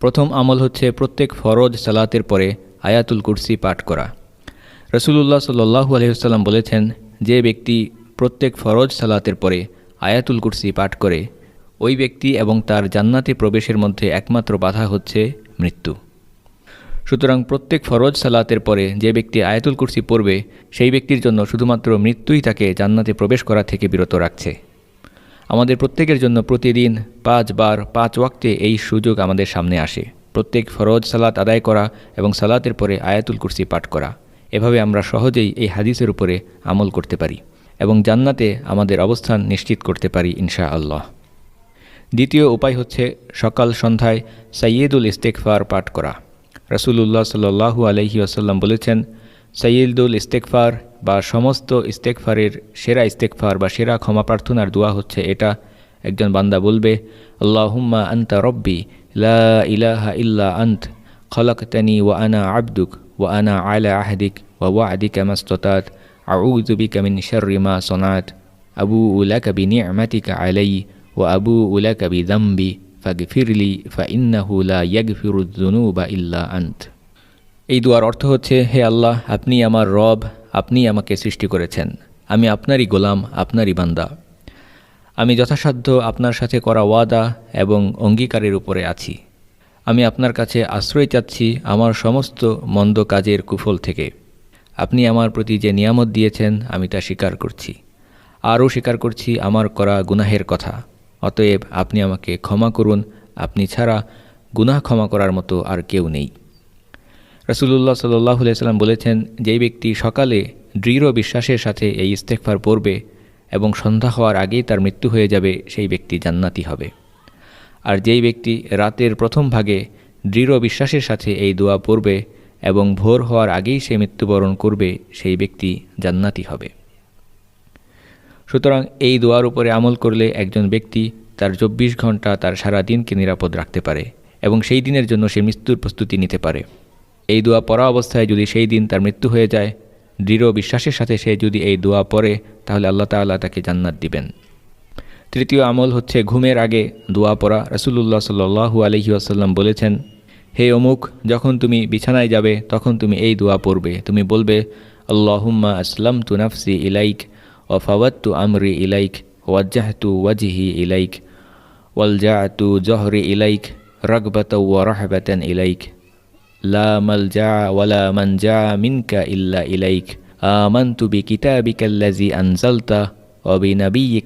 প্রথম আমল হচ্ছে প্রত্যেক ফরজ সালাতের পরে আয়াতুল কুরসি পাঠ করা। রসুলুল্লাহ সাল্লু আলহিহাল্লাম বলেছেন, যে ব্যক্তি প্রত্যেক ফরজ সালাতের পরে আয়াতুল কুরসি পাঠ করে, ওই ব্যক্তি এবং তার জান্নাতে প্রবেশের মধ্যে একমাত্র বাধা হচ্ছে মৃত্যু। সুতরাং প্রত্যেক ফরজ সালাতের পরে যে ব্যক্তি আয়াতুল কুরসি পড়বে, সেই ব্যক্তির জন্য শুধুমাত্র মৃত্যুই তাকে জান্নাতে প্রবেশ করা থেকে বিরত রাখছে। আমাদের প্রত্যেকের জন্য প্রতিদিন পাঁচবার, পাঁচ ওয়াক্তে এই সুযোগ আমাদের সামনে আসে। প্রত্যেক ফরজ সালাত আদায় করা এবং সালাতের পরে আয়াতুল কুরসি পাঠ করা। এভাবে আমরা সহজেই এই হাদিসের উপরে আমল করতে পারি এবং জান্নাতে আমাদের অবস্থান নিশ্চিত করতে পারি ইনশা আল্লাহ দ্বিতীয় উপায় হচ্ছে সকাল সন্ধ্যায় সাইয়েদুল ইস্তেকফার পাঠ করা। রসুলুল্লাহ সাল্লু আলহি আসাল্লাম বলেছেন সৈয়দুল ইস্তেকফার বা সমস্ত ইস্তেকফারের সেরা ইস্তেকফার বা সেরা ক্ষমা প্রার্থনার দোয়া হচ্ছে এটা। একজন বান্দা বলবে, আল্লাহুম্মা আন্তা রব্বি, লা ইলাহা ইল্লা আন্ত, খলকতানি ওয়া আনা আবদুক, ওয়া আনা আলা আহদিক, ওয়া ওয়া আদিকা মাস্ততাত, আউযু বিকা মিন শাররি মা সনাত আবু উলাকা বিনি'মাতিকা আলাই ওয়া আবু উলাকা বিযামবি, ফাগফিরলি, ফা ইন্নাহু লা ইয়াগফিরুয-যুনুবা ইল্লা আন্ত। এই দুয়ার অর্থ হচ্ছে, হে আল্লাহ, আপনি আমার রব আপনি আমাকে সৃষ্টি করেছেন। আমি আপনারই গোলাম, আপনারই বান্দা। আমি যথাসাধ্য আপনার সাথে করা ওয়াদা এবং অঙ্গীকারের উপরে আছি। আমি আপনার কাছে আশ্রয় চাচ্ছি আমার সমস্ত মন্দ কাজের কুফল থেকে। আপনি আমার প্রতি যে নিয়ামত দিয়েছেন, আমি তা স্বীকার করছি। আরও স্বীকার করছি আমার করা গুনাহের কথা। অতএব আপনি আমাকে ক্ষমা করুন, আপনি ছাড়া গুনাহ ক্ষমা করার মতো আর কেউ নেই। রসুল্লাহ সাল্লাহ সাল্লাম বলেছেন যেই ব্যক্তি সকালে দৃঢ় বিশ্বাসের সাথে এই ইস্তেকফার পড়বে এবং সন্ধ্যা হওয়ার আগেই তার মৃত্যু হয়ে যাবে, সেই ব্যক্তি জান্নাতি হবে। আর যেই ব্যক্তি রাতের প্রথম ভাগে দৃঢ় বিশ্বাসের সাথে এই দোয়া পড়বে এবং ভোর হওয়ার আগেই সে মৃত্যুবরণ করবে, সেই ব্যক্তি জান্নাতি হবে। সুতরাং এই দোয়ার উপরে আমল করলে একজন ব্যক্তি তার চব্বিশ ঘণ্টা তার সারা দিনকে নিরাপদ রাখতে পারে এবং সেই দিনের জন্য সে মৃত্যুর প্রস্তুতি নিতে পারে। এই দোয়া পড়া অবস্থায় যদি সেই দিন তার মৃত্যু হয়ে যায়, দৃঢ় বিশ্বাসের সাথে সে যদি এই দোয়া পড়ে, তাহলে আল্লাহ তাল্লাহ তাকে জান্নাত দিবেন। তৃতীয় আমল হচ্ছে ঘুমের আগে দোয়া পড়া। রসুল্লাহ সাল্লু আলহি আসাল্লাম বলেছেন, হে অমুক, যখন তুমি বিছানায় যাবে, তখন তুমি এই দোয়া পড়বে। তুমি বলবে, আল্লাহুম্মা আসলাম তু নাফসি ইলাইক ও ফাওয়াত্তু আমরি ইলাইক ওয়াজ্জাহতু ওয়াজিহি ইলাইক ওয়ালজাতু জহরি ইলাইক রগবত ওয়া রহবাতান ইলাইক লা মালজা ওয়ালা মানজা মিনকা ইল্লা ইলাইক। আমানতু বিকিতাবিকা আল্লাযী আনজালতা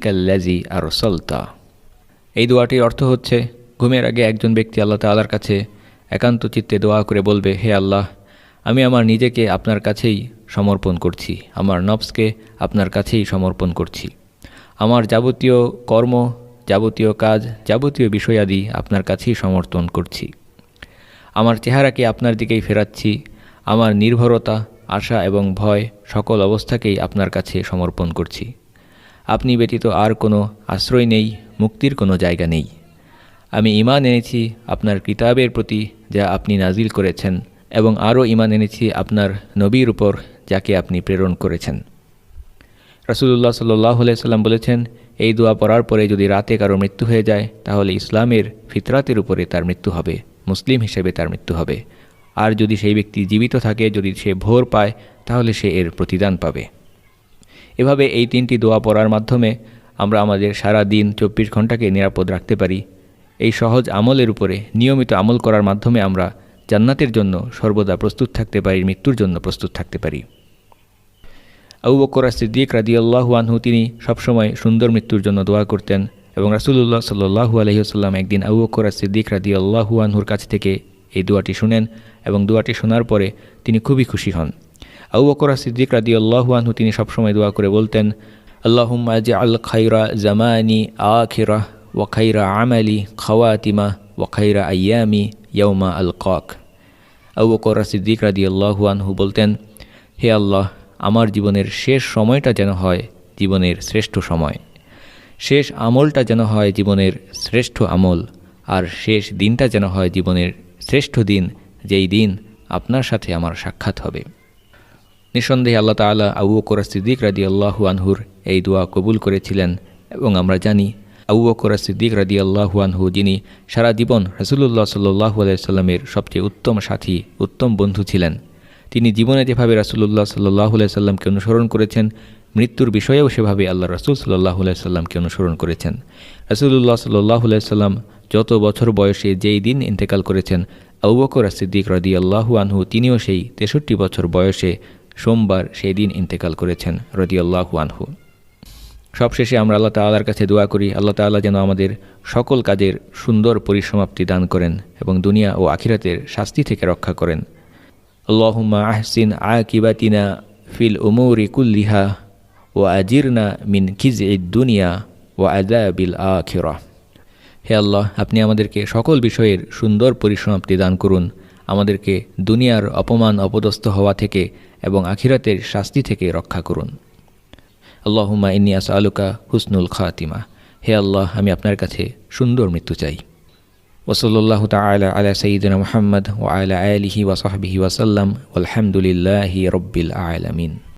আল্লাযী আরসালতা। এই দোয়াটির অর্থ হচ্ছে, ঘুমের আগে একজন ব্যক্তি আল্লাহ তাআলার কাছে একান্ত চিত্তে দোয়া করে বলবে, হে আল্লাহ, আমি আমার নিজেকে আপনার কাছেই সমর্পণ করছি। আমার নবসকে আপনার কাছেই সমর্পণ করছি। আমার যাবতীয় কর্ম, যাবতীয় কাজ, যাবতীয় বিষয়াদি আপনার কাছেই সমর্থন করছি। আমার চেহারাকে আপনার দিকেই ফেরাচ্ছি। আমার নির্ভরতা, আশা এবং ভয় সকল অবস্থাকেই আপনার কাছে সমর্পণ করছি। আপনি ব্যতীত আর কোনো আশ্রয় নেই, মুক্তির কোনো জায়গা নেই। আমি ইমান এনেছি আপনার কিতাবের প্রতি যা আপনি নাজিল করেছেন এবং আরও ইমান এনেছি আপনার নবীর উপর যাকে আপনি প্রেরণ করেছেন। রাসুলুল্লাহ সাল্লাহ সাল্লাম বলেছেন, এই দোয়া পড়ার পরে যদি রাতে কারও মৃত্যু হয়ে যায়, তাহলে ইসলামের ফিতরাতের উপরে তার মৃত্যু হবে। মুসলিম হিসেবে তার মৃত্যু হবে। আর যদি সেই ব্যক্তি জীবিত থাকে, যদি সে ভোর পায়, তাহলে সে এর প্রতিদান পাবে। এভাবে এই তিনটি দোয়া পড়ার মাধ্যমে আমরা আমাদের সারা দিন চব্বিশ ঘন্টাকে নিরাপদ রাখতে পারি। এই সহজ আমলের উপরে নিয়মিত আমল করার মাধ্যমে আমরা জান্নাতের জন্য সর্বদা প্রস্তুত থাকতে পারি, মৃত্যুর জন্য প্রস্তুত থাকতে পারি। আবু বকর সিদ্দিক রাদিয়াল্লাহু আনহু, তিনি সবসময় সুন্দর মৃত্যুর জন্য দোয়া করতেন। এবং রাসুলুল্লাহ সাল্লু আলহিহাস্লাম একদিন আবু বকর সিদ্দিক রাদিয়াল্লাহু আনহুর কাছ থেকে এই দোয়াটি শুনেন এবং দোয়াটি শোনার পরে তিনি খুবই খুশি হন। আবু বকর সিদ্দিক রাদিয়াল্লাহু আনহু তিনি সবসময় দোয়া করে বলতেন আল্লাহুম আজ আল খাইরা জামানি আখিরা ওয়াখাইরা আমালি খাওয়াতিমা ওয়াখাইরা আয়ামি ইয়ৌমা আল কক আবু বকর সিদ্দিক রাদিয়াল্লাহু আনহু বলতেন, হে আল্লাহ, আমার জীবনের শেষ সময়টা যেন হয় জীবনের শ্রেষ্ঠ সময়। শেষ আমলটা যেন হয় জীবনের শ্রেষ্ঠ আমল, আর শেষ দিনটা যেন হয় জীবনের শ্রেষ্ঠ দিন, যেই দিন আপনার সাথে আমার সাক্ষাৎ হবে। নিঃসন্দেহে আল্লাহ তালা আবু বকর সিদ্দিক রাদি আল্লাহু আনহুর এই দোয়া কবুল করেছিলেন এবং আমরা জানি আবু বকর সিদ্দিক রাদি আল্লাহুয়ানহু যিনি সারা জীবন রাসুলুল্লাহ সাল্লাহ আলাইস্লামের সবচেয়ে উত্তম সাথী, উত্তম বন্ধু ছিলেন। তিনি জীবনে যেভাবে রাসুলুল্লাহ সাল্লাহ সাল্লামকে অনুসরণ করেছেন মৃত্যুর বিষয়েও সেভাবে আল্লাহ রসুল সাল্লাহ সাল্লামকে অনুসরণ করেছেন। রাসুলুল্লাহ সাল্লাহ সাল্লাম যত বছর বয়সে যেই দিন ইন্তেকাল করেছেন, আবু বকর সিদ্দিক রদি আল্লাহু আনহু তিনিও সেই তেষট্টি বছর বয়সে সোমবার সেই দিন ইন্তেকাল করেছেন রদি আল্লাহু আনহু। সবশেষে আমরা আল্লাহ তাল্লার কাছে দোয়া করি, আল্লাহ তাল্লাহ যেন আমাদের সকল কাজের সুন্দর পরিসমাপ্তি দান করেন এবং দুনিয়া ও আখিরাতের শাস্তি থেকে রক্ষা করেন। আল্লাহুম্মা আহসিন আকিবাতিনা ফিল উমৌরি কুল্লিহা। ও আজিরনা মিন খিজ দুনিয়া ও আদাবিল আখিরা হে আল্লাহ, আপনি আমাদেরকে সকল বিষয়ের সুন্দর পরিসমাপ্তি দান করুন। আমাদেরকে দুনিয়ার অপমান অপদস্থ হওয়া থেকে এবং আখিরাতের শাস্তি থেকে রক্ষা করুন। আল্লাহুমা ইন্নি আস আলুকা হুসনুল খাতিমা। হে আল্লাহ, আমি আপনার কাছে সুন্দর মৃত্যু চাই। ওসল্লাহ তালা আলা সঈদিন মোহাম্মদ ও আলা আলিহি ওয়াসাহবিহি ওয়াসাল্লাম আলহামদুলিল্লাহি রব্বিল আলমিন।